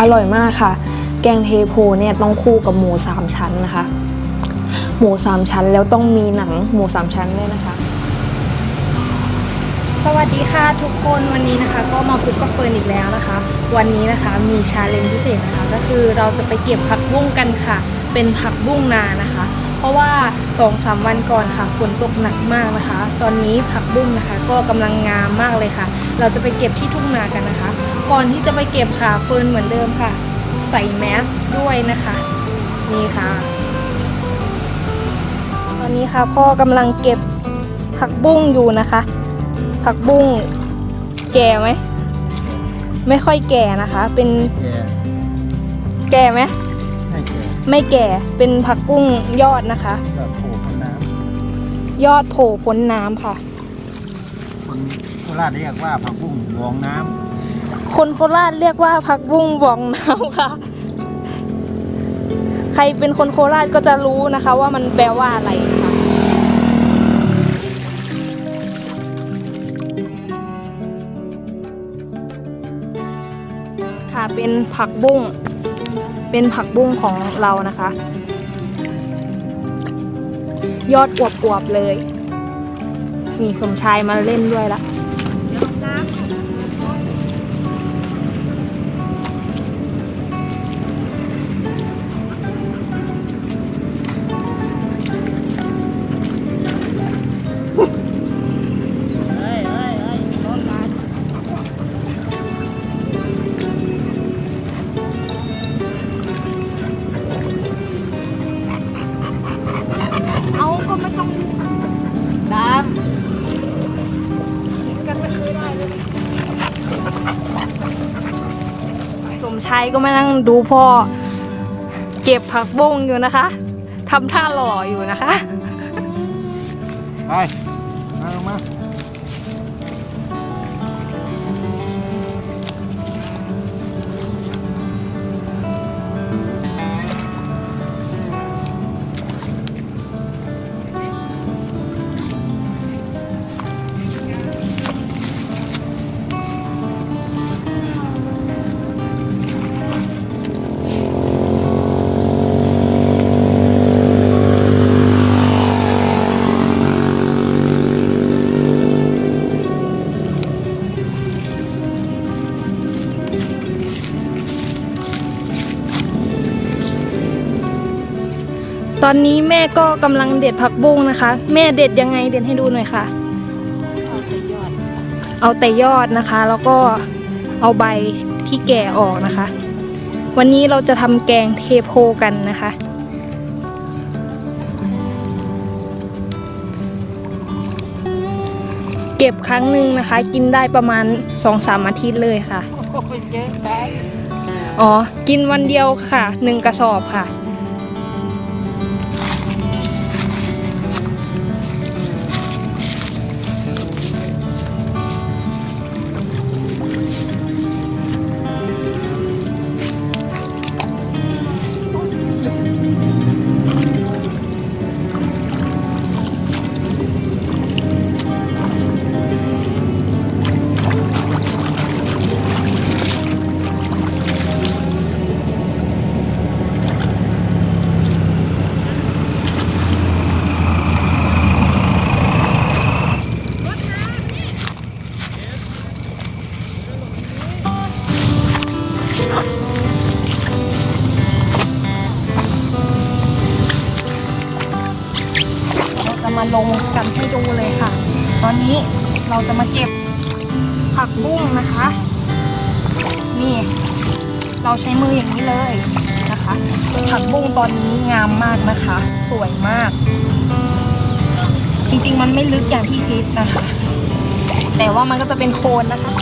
อร่อยมากค่ะ แกงเทโพเนี่ยต้องคู่กับหมูสามชั้นนะคะ หมูสามชั้นแล้วต้องมีหนังหมูสามชั้นด้วยนะคะ สวัสดีค่ะทุกคนวันนี้นะคะ ก็มาพบกับเฟิร์นอีกแล้วนะคะ วันนี้นะคะมีชาเลนจ์พิเศษนะคะ ก็คือเราจะไปเก็บผักบุ้งกันค่ะ เป็นผักบุ้งนานะคะ เพราะว่า2อสามวันก่อนค่ะฝนตกหนักมากนะคะ ตอนนี้ผักบุ้งนะคะ ก็กำลังงามมากเลยค่ะ เราจะไปเก็บที่ทุ่งนากันนะคะ ก่อนที่จะไปเก็บค่ะเฟิร์นเหมือนเดิมค่ะ ใส่แมสด้วยนะคะนี่ค่ะ ตอนนี้ค่ะพ่อกำลังเก็บผักบุ้งอยู่นะคะ ผักบุ้งแก่ไหมไม่ค่อยแก่นะคะ เป็นแก่แก่ไหมให้แก่ไม่แก่เป็นผักบุ้งยอดนะคะแบบโผล่พ้นน้ยอดโผล่พ้นน้ำค่ะำคนโค ราชเรียกว่าผักบุ้งรองน้คนโคราชเรียกว่าผักบุ้งบองน้ำค่ะ ใครเป็นคนโคราชก็จะรู้นะคะ ว่ามันแปลว่าอะไรคะค่ะเป็นผักบุ้งเป็นผักบุ้งของเรานะคะ ยอดอวบๆเลย นี่สมชายมาเล่นด้วยละายก็มานั่งดูพ่อ เก็บผักบุ้งอยู่นะคะทำท่าหล่ออยู่นะคะ ไป อนนี้แม่ก็กำลังเด็ดผักบุ้งนะคะ แม่เด็ดยังไงเด็ดให้ดูหน่อยค่ะ เอาแต่ยอดนะคะ แล้วก็เอาใบที่แก่ออกนะคะ วันนี้เราจะทำแกงเทโพกันนะคะ เก็บครั้งหนึ่งนะคะ กินได้ประมาณ2-3อาทิตย์เลยค่ะอ๋อ กินวันเดียวค่ะหนึ่งกระสอบค่ะ ตอนนี้เราจะมาเก็บผักบุ้งนะคะ นี่ เราใช้มืออย่างนี้เลยนะคะ ผักบุ้งตอนนี้งามมากนะคะ สวยมาก จริงๆมันไม่ลึกอย่างที่คิดนะคะ แต่ว่ามันก็จะเป็นโคนนะคะ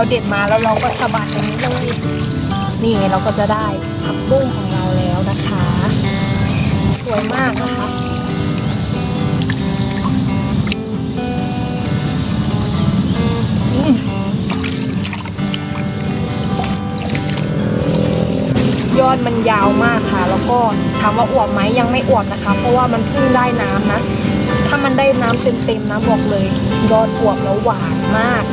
เราเด็ดมาแล้วเราก็สะบัดอย่างนี้เลยนี่เราก็จะได้ผักบุ้งของเราแล้วนะคะ สวยมากนะคะยอดอดมันยาวมากค่ะ แล้วก็ถามว่าอวบไหมยังไม่อวบนะคะ เพราะว่ามันเพิ่งได้น้ำนะ ถ้ามันได้น้ำเต็มๆนะบอกเลย ยอดอวบแล้วหวานมาก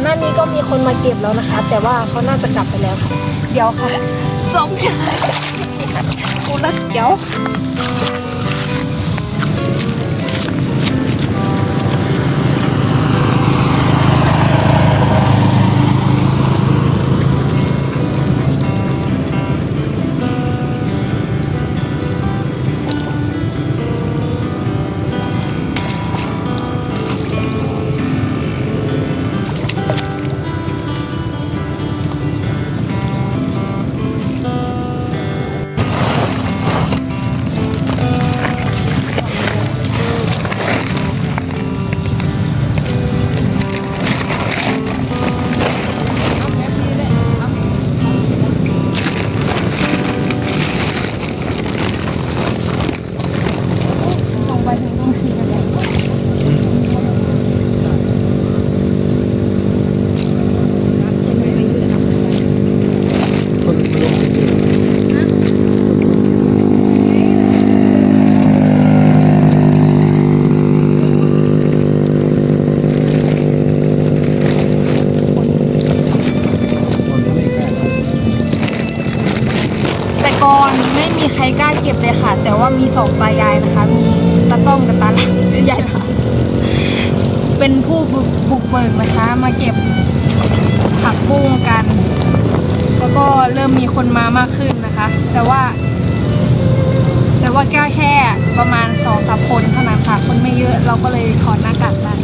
อนหน้านี้ก็มีคนมาเก็บแล้วนะคะ แต่ว่าเขาน่าจะกลับไปแล้ว เดี๋ยวค่ะสองกูรักเดี๋ยว มาเก็บผักบุ้งกัน แล้วก็เริ่มมีคนมามากขึ้นนะคะ แต่ว่า แต่ว่าแค่แค่ประมาณสองสามคนเท่านั้นค่ะ คนไม่เยอะเราก็เลยถอดหน้ากากได้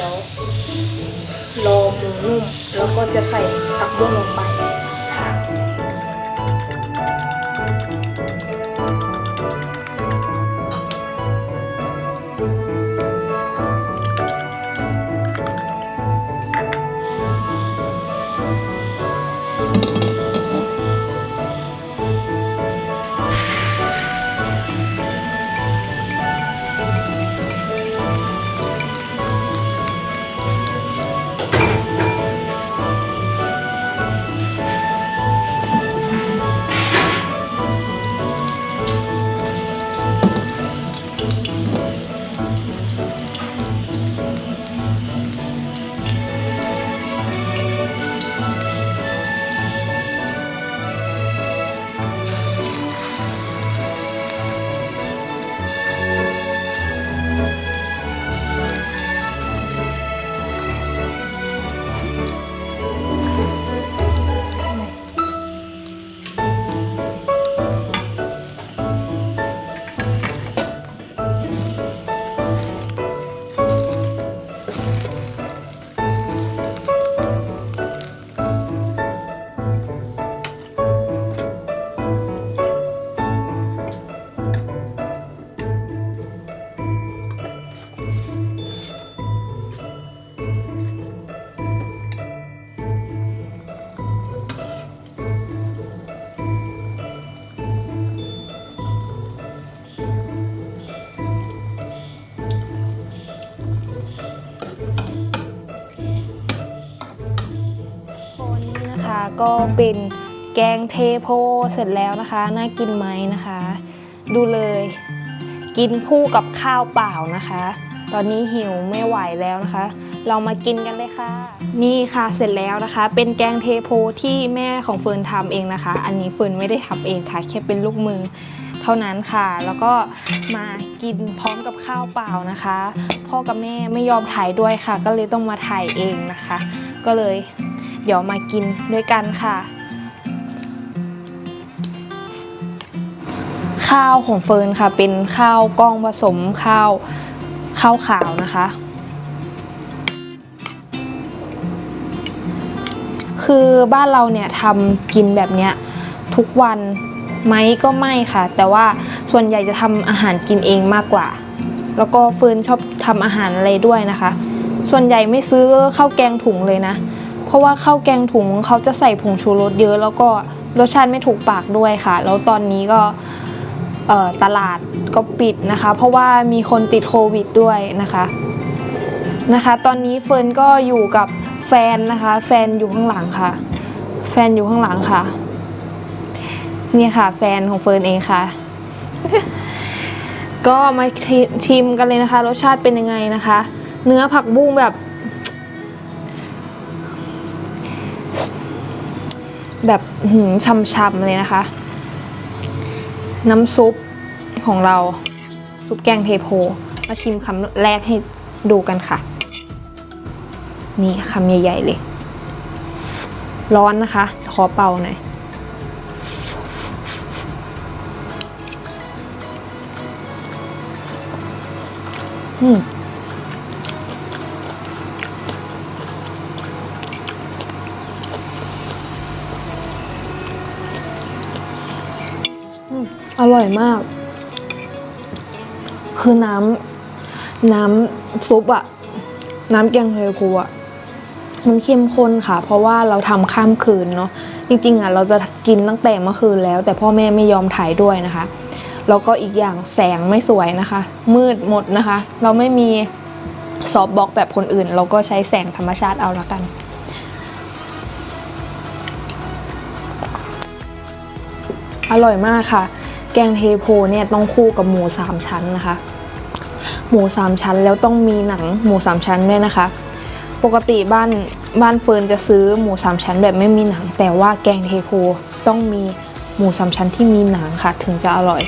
ดี๋ยวรอหมูนุ่มแล้วก็จะใส่ผักบุ้งลงไป ก็เป็นแกงเทโพเสร็จแล้วนะคะ น่ากินไหมนะคะ ดูเลย กินคู่กับข้าวเปล่านะคะ ตอนนี้หิวไม่ไหวแล้วนะคะ เรามากินกันเลยค่ะ นี่ค่ะเสร็จแล้วนะคะ เป็นแกงเทโพที่แม่ของเฟิร์นทำเองนะคะ อันนี้เฟิร์นไม่ได้ทำเองค่ะแค่เป็นลูกมือเท่านั้นค่ะ แล้วก็มากินพร้อมกับข้าวเปล่านะคะ พ่อกับแม่ไม่ยอมถ่ายด้วยค่ะ ก็เลยต้องมาถ่ายเองนะคะ ก็เลย เดี๋ยวมากินด้วยกันค่ะ ข้าวของเฟิร์นค่ะ เป็นข้าวกล้องผสมข้าวข้าวขาวนะคะ คือบ้านเราเนี่ยทำกินแบบเนี้ยทุกวันไหมก็ไม่ค่ะ แต่ว่าส่วนใหญ่จะทำอาหารกินเองมากกว่า แล้วก็เฟิร์นชอบทำอาหารอะไรด้วยนะคะ ส่วนใหญ่ไม่ซื้อข้าวแกงถุงเลยนะ เพราะว่าข้าวแกงถุงเขาจะใส่ผงชูรสเยอะ แล้วก็รสชาติไม่ถูกปากด้วยค่ะ แล้วตอนนี้ก็ตลาดก็ปิดนะคะ เพราะว่ามีคนติดโควิดด้วยนะคะนะคะ ตอนนี้เฟิร์นก็อยู่กับแฟนนะคะ แฟนอยู่ข้างหลังค่ะ แฟนอยู่ข้างหลังค่ะนี่ค่ะ แฟนของเฟิร์นเองค่ะ ก็มาชิมกันเลยนะคะ รสชาติเป็นยังไงนะคะ เนื้อผักบุ้งแบบ แบบช่ำๆเลยนะคะ น้ำซุปของเราซุปแกงเทโพ มาชิมคำแรกให้ดูกันค่ะ นี่คำใหญ่ๆเลย ร้อนนะคะ ขอเป่าหน่อยอืม ร่อยมาก คือน้ำน้ำซุปอะน้ำแกงเทโพอะมันเข้มข้นค่ะ เพราะว่าเราทำข้ามคืนเนาะจริงๆอะเราจะกินตั้งแต่เมื่อคืนแล้ว แต่พ่อแม่ไม่ยอมถ่ายด้วยนะคะแล้วก็อีกอย่างแสงไม่สวยนะคะ มืดหมดนะคะ เราไม่มีซอฟบล็อกแบบคนอื่น เราก็ใช้แสงธรรมชาติเอาละกัน อร่อยมากค่ะ แกงเทโพเนี่ยต้องคู่กับหมูสามชั้นนะคะ หมูสามชั้นแล้วต้องมีหนังหมูสามชั้นด้วยนะคะ ปกติบ้านบ้านเฟิร์นจะซื้อหมูสามชั้นแบบไม่มีหนัง แต่ว่าแกงเทโพต้องมีหมูสามชั้นที่มีหนังค่ะ ถึงจะอร่อย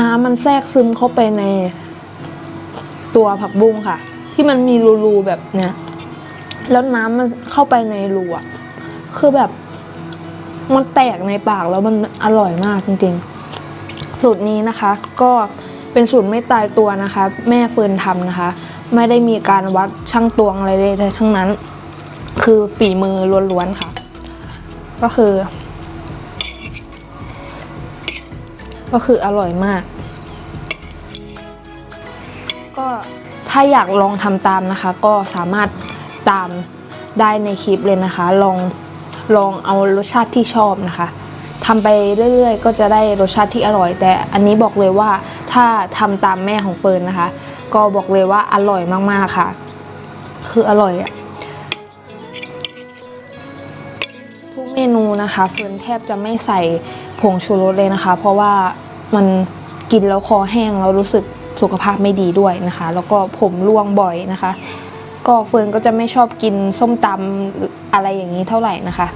น้ำมันแทรกซึมเข้าไปในตัวผักบุ้งค่ะ ที่มันมีรูๆแบบเนี้ยแล้วน้ำมันเข้าไปในรูอะคือแบบ มันแตกในปากแล้วมันอร่อยมากจริงๆ สูตรนี้นะคะ ก็เป็นสูตรไม่ตายตัวนะคะ แม่เฟิร์นทำนะคะ ไม่ได้มีการวัดช่างตวงอะไรเลยทั้งนั้น คือฝีมือล้วนๆค่ะ ก็คือ ก็คืออร่อยมาก ก็ถ้าอยากลองทำตามนะคะ ก็สามารถตามได้ในคลิปเลยนะคะ ลองลองเอารสชาติที่ชอบนะคะทำไปเรื่อยๆ ก็จะได้รสชาติที่อร่อย แต่อันนี้บอกเลยว่าถ้าทำตามแม่ของเฟิร์นนะคะ ก็บอกเลยว่าอร่อยมากๆค่ะ คืออร่อยอะทุกเมนูนะคะ เฟิร์นแทบจะไม่ใส่ผงชูรสเลยนะคะ เพราะว่า มันกินแล้วคอแห้งแล้วรู้สึกสุขภาพไม่ดีด้วยนะคะ แล้วก็ผมร่วงบ่อยนะคะ ก็เฟิร์นก็จะไม่ชอบกินส้มตำอะไรอย่างนี้เท่าไหร่นะคะ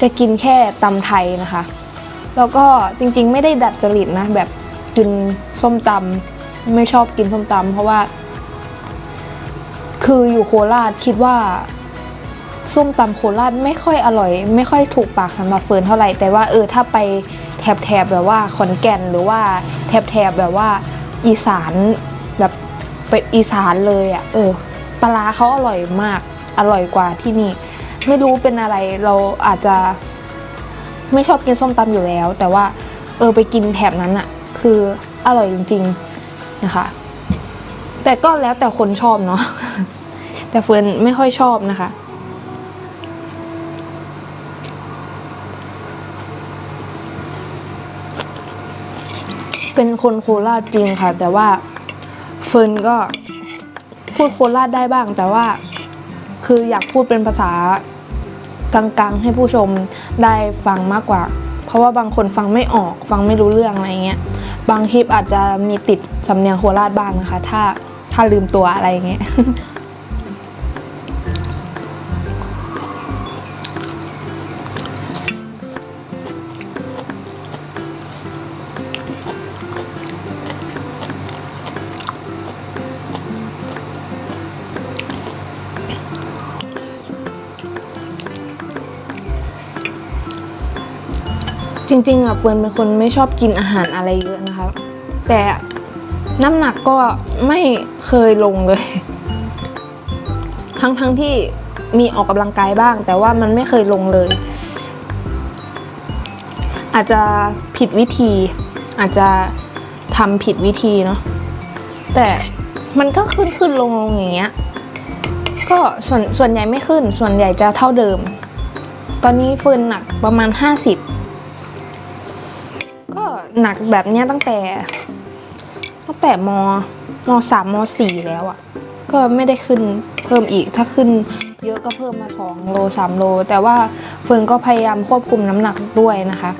จะกินแค่ตำไทยนะคะ แล้วก็จริงๆ ไม่ได้ดัดจริตนะแบบกินส้มตำไม่ชอบกินส้มตำเพราะว่า คืออยู่โคราชคิดว่าส้มตำโคราชไม่ค่อยอร่อย ไม่ค่อยถูกปากสำหรับเฟิร์นเท่าไหร่แต่ว่าเออถ้าไป บแถบแบบว่าขอนแก่นหรือว่าแถบแถบแบบว่าอีสานแบบเป็นอีสานเลยอะ่ะเออปลาร้าเขาอร่อยมากอร่อยกว่าที่นี่ ไม่รู้เป็นอะไรเราอาจจะไม่ชอบกินส้มตำอยู่แล้ว แต่ว่าเออไปกินแถบนั้นอะ่ะ คืออร่อยจริง ๆนะคะ แต่ก็แล้วแต่คนชอบเนาะแต่เฟิร์นไม่ค่อยชอบนะคะ เป็นคนโคราชจริงค่ะ แต่ว่าเฟิร์นก็พูดโคราชได้บ้าง แต่ว่าคืออยากพูดเป็นภาษากลางๆ ให้ผู้ชมได้ฟังมากกว่า เพราะว่าบางคนฟังไม่ออกฟังไม่รู้เรื่องอะไรเงี้ยบางคลิปอาจจะมีติดสำเนียงโคราชบ้างนะคะ ถ้าถ้าลืมตัวอะไรเงี้ย จริงๆอะเฟิร์นเป็นคนไม่ชอบกินอาหารอะไรเยอะนะคะ แต่น้ำหนักก็ไม่เคยลงเลย ทั้งๆทที่มีออกกำลังกายบ้าง แต่ว่ามันไม่เคยลงเลย อาจจะผิดวิธี อาจจะทำผิดวิธีเนาะแต่มันก็ขึ้นขึ้นลงลงอย่างเงี้ยก็ส่วนส่วนใหญ่ไม่ขึ้น ส่วนใหญ่จะเท่าเดิม ตอนนี้เฟิร์นหนักประมาณ 50ก็ หนักแบบเนี้ยตั้งแต่ ตั้งแต่มมสามมสี่แล้วอะ่ะ ก็ไม่ได้ขึ้นเพิ่มอีกถ้าขึ้นเยอะก็เพิ่มมา 2 โล 3 โล แต่ว่าเฟิร์นก็พยายามควบคุมน้ำหนักด้วยนะคะ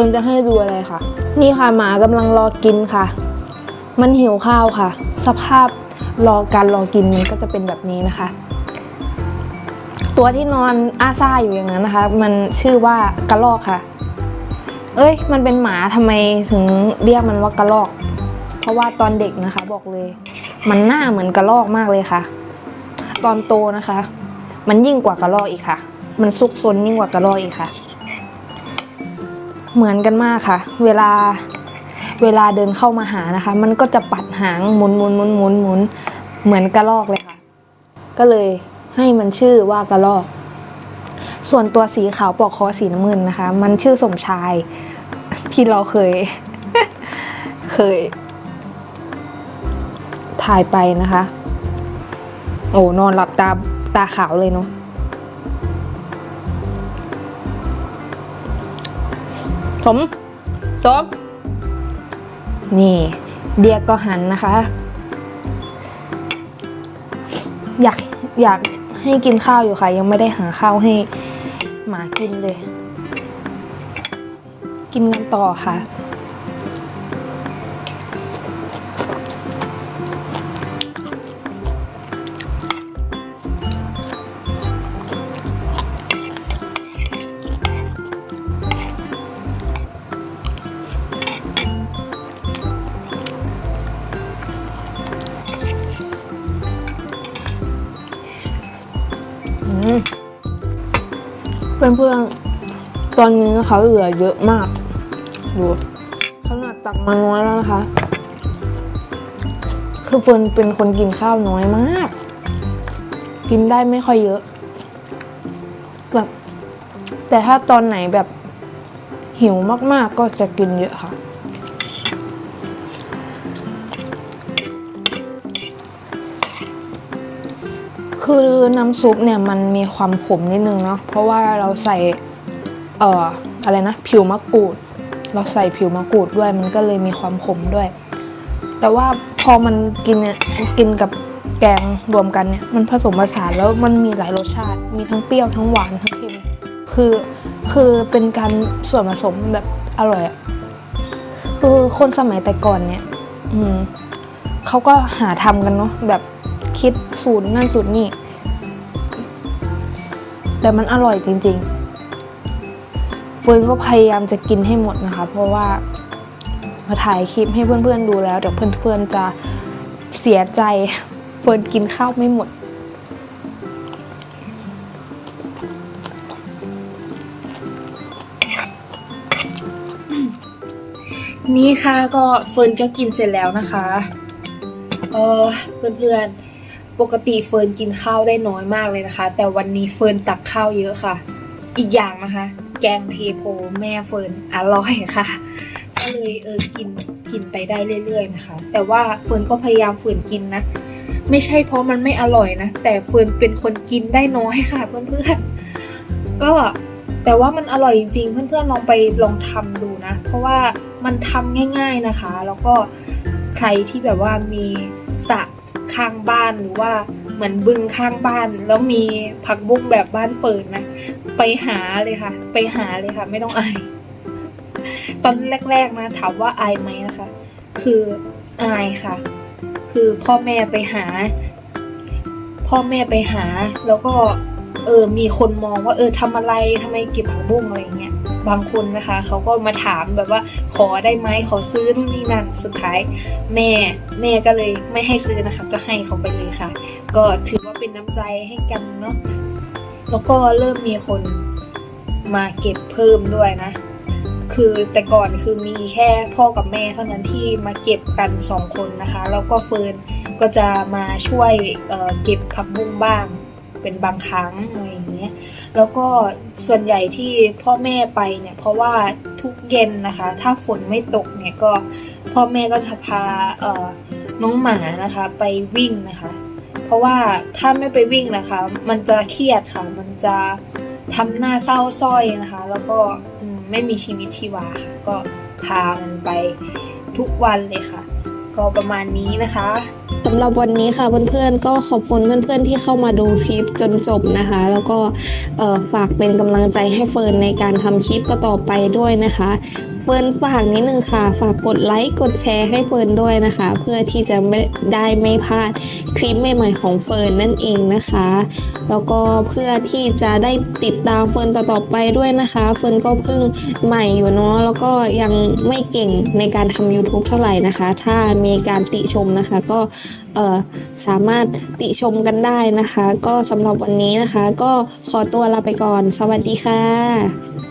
เฟิร์นจะให้ดูอะไรคะนี่ค่ะหมากำลังรอกินค่ะ มันหิวข้าวค่ะ สภาพรอการรอกินมันก็จะเป็นแบบนี้นะคะ ตัวที่นอนอาซ่าอยู่อย่างนั้นนะคะ มันชื่อว่ากระลอกค่ะ เอ้ย มันเป็นหมาทำไมถึงเรียกมันว่ากระลอก เพราะว่าตอนเด็กนะคะ บอกเลย มันหน้าเหมือนกระลอกมากเลยค่ะ ตอนโตนะคะ มันยิ่งกว่ากระรอกอีกค่ะ มันซุกซนยิ่งกว่ากระรอกอีกค่ะ เหมือนกันมากค่ะ เวลาเวลาเดินเข้ามาหานะคะ มันก็จะปัดหางหมุนหมุนหมุนหมุนหมุนเหมือนกระรอกเลยค่ะ ก็เลยให้มันชื่อว่ากระรอก ส่วนตัวสีขาวปลอกคอสีน้ำเงินนะคะ มันชื่อสมชายที่เราเคย เคย ถ่ายไปนะคะ โอ้นอนหลับตาตาขาวเลยเนาะ ถมจบนี่ เดียก็หันนะคะ อยากอยากให้กินข้าวอยู่ค่ะ ยังไม่ได้หาข้าวให้หมากินเลย กินกันต่อค่ะ พื่อนๆ ตอนนี้นะคะเหลือเยอะมาก ดูขนาดตักมาน้อยแล้วนะคะ คือเฟิร์นเป็นคนกินข้าวน้อยมาก กินได้ไม่ค่อยเยอะ แบบ แต่ถ้าตอนไหนแบบหิวมากๆก็จะกินเยอะค่ะ คือน้ำซุปเนี่ยมันมีความขมนิดนึงเนาะเพราะว่าเราใส่เอ่ออะไรนะผิวมะกรูด เราใส่ผิวมะกรูดด้วยมันก็เลยมีความขมด้วย แต่ว่าพอมันกินเนี่ยกินกับแกงรวมกันเนี่ยมันผสมผสานแล้วมันมีหลายรสชาติ มีทั้งเปรี้ยวทั้งหวานทั้งเค็มคือคือเป็นการส่วนผสมแบบอร่อยอะคือคนสมัยแต่ก่อนเนี่ย อืมเขาก็หาทำกันเนาะแบบคิดสูตรนั่นสูตรนี่ แต่มันอร่อยจริงๆเฟิร์นก็พยายามจะกินให้หมดนะคะ เพราะว่ามาถ่ายคลิปให้เพื่อนๆดูแล้วเดี๋ยวเพื่อนๆจะเสียใจเฟิร์นกินข้าวไม่หมด นี่ค่ะก็เฟิร์นก็กินเสร็จแล้วนะคะ เออเพื่อนๆ ปกติเฟิร์นกินข้าวได้น้อยมากเลยนะคะ แต่วันนี้เฟิร์นตักข้าวเยอะค่ะ อีกอย่างนะคะ แกงเทโพแม่เฟิร์นอร่อยค่ะก็เลยเออกินกินไปได้เรื่อย ๆ นะคะ แต่ว่าเฟิร์นก็พยายามฝืนกินนะ ไม่ใช่เพราะมันไม่อร่อยนะ แต่เฟิร์นเป็นคนกินได้น้อยค่ะเพื่อนๆก็แต่ว่ามันอร่อยจริงๆ เพื่อนๆลองไปลองทำดูนะ เพราะว่ามันทำง่าย ๆนะคะ แล้วก็ใครที่แบบว่ามีสระ ข้างบ้านหรือว่าเหมือนบึงข้างบ้าน แล้วมีผักบุ้งแบบบ้านเฟิร์นนะ ไปหาเลยค่ะ ไปหาเลยค่ะ ไม่ต้องอาย ตอนแรก ๆนะถามว่าอายไหมนะคะ คืออายค่ะ คือพ่อแม่ไปหา พ่อแม่ไปหาแล้วก็ เออมีคนมองว่าเออทำอะไรทำไมเก็บผักบุ้งอะไรเงี้ยบางคนนะคะเขาก็มาถามแบบว่าขอได้ไหมขอซื้อนู่นนี่นั่นสุดท้าย แม่แม่ก็เลยไม่ให้ซื้อนะคะ ก็ให้เขาไปเลยค่ะ ก็ถือว่าเป็นน้ำใจให้กันเนาะแล้วก็เริ่มมีคนมาเก็บเพิ่มด้วยนะ คือแต่ก่อนคือมีแค่พ่อกับแม่เท่านั้นที่มาเก็บกันสองคนนะคะ แล้วก็เฟิร์นก็จะมาช่วยเเก็บผักบุ้งบ้าง เป็นบางครั้งอะไรอย่างเงี้ยแล้วก็ส่วนใหญ่ที่พ่อแม่ไปเนี่ยเพราะว่าทุกเย็นนะคะ ถ้าฝนไม่ตกเนี่ยก็พ่อแม่ก็จะพาเอ่อน้องหมานะคะไปวิ่งนะคะ เพราะว่าถ้าไม่ไปวิ่งนะคะ มันจะเครียดค่ะ มันจะทำหน้าเศร้าส้อยนะคะ แล้วก็ไม่มีชีวิตชีวาค่ะ ก็พามันไปทุกวันเลยค่ะ ก็ประมาณนี้นะคะสำหรับวันนี้ค่ะเพื่อนๆก็ขอบคุณเพื่อนๆที่เข้ามาดูคลิปจนจบนะคะ แล้วก็ฝากเป็นกำลังใจให้เฟิร์นในการทำคลิปก็ต่อไปด้วยนะคะเฟิร์นฝากนิดนึงค่ะ ฝากกดไลค์กดแชร์ให้เฟิร์นด้วยนะคะ เพื่อที่จะไม่ได้ไม่พลาดคลิปใหม่ๆของเฟิร์นนั่นเองนะคะ แล้วก็เพื่อที่จะได้ติดตามเฟิร์นต่อๆไปด้วยนะคะ เฟิร์นก็เพิ่งใหม่อยู่เนาะแล้วก็ยังไม่เก่งในการทำ YouTube เท่าไหร่นะคะ ถ้ามีการติชมนะคะก็เออสามารถติชมกันได้นะคะ ก็สำหรับวันนี้นะคะ ก็ขอตัวลาไปก่อน สวัสดีค่ะ